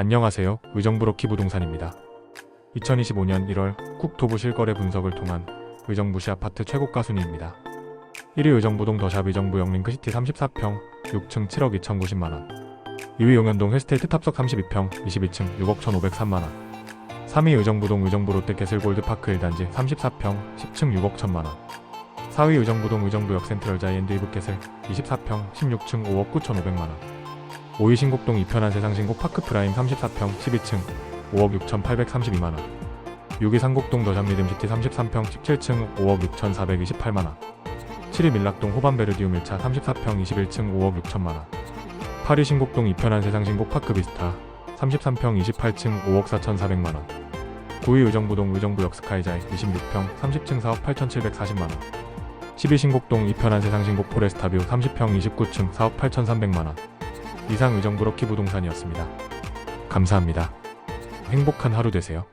안녕하세요. 의정부로키 부동산입니다. 2025년 1월 국토부 실거래 분석을 통한 의정부시 아파트 최고가 순위입니다. 1위 의정부동 더샵 의정부 영링크시티 34평 6층 7억 2,090만원 2위 용현동 힐스테이트 탑석 32평 22층 6억 1,503만원 3위 의정부동 의정부 롯데 캐슬골드파크 1단지 34평 10층 6억 1천만원 4위 의정부동 의정부역 센트럴 자이엔드 이브캐슬 24평 16층 5억 9,500만원 5위 신곡동 2편한 세상 신곡 파크 프라임 34평 12층 5억 6,832만원. 6위 상곡동 더샵 리듬시티 33평 17층 5억 6,428만원. 7위 밀락동 호반베르디움 1차 34평 21층 5억 6천만원. 8위 신곡동 2편한 세상 신곡 파크 비스타 33평 28층 5억 4,400만원. 9위 의정부동 의정부역 스카이자이 26평 30층 4억 8,740만원. 10위 신곡동 2편한 세상 신곡 포레스타뷰 30평 29층 4억 8,300만원 이상 의정부 럭키 부동산이었습니다. 감사합니다. 행복한 하루 되세요.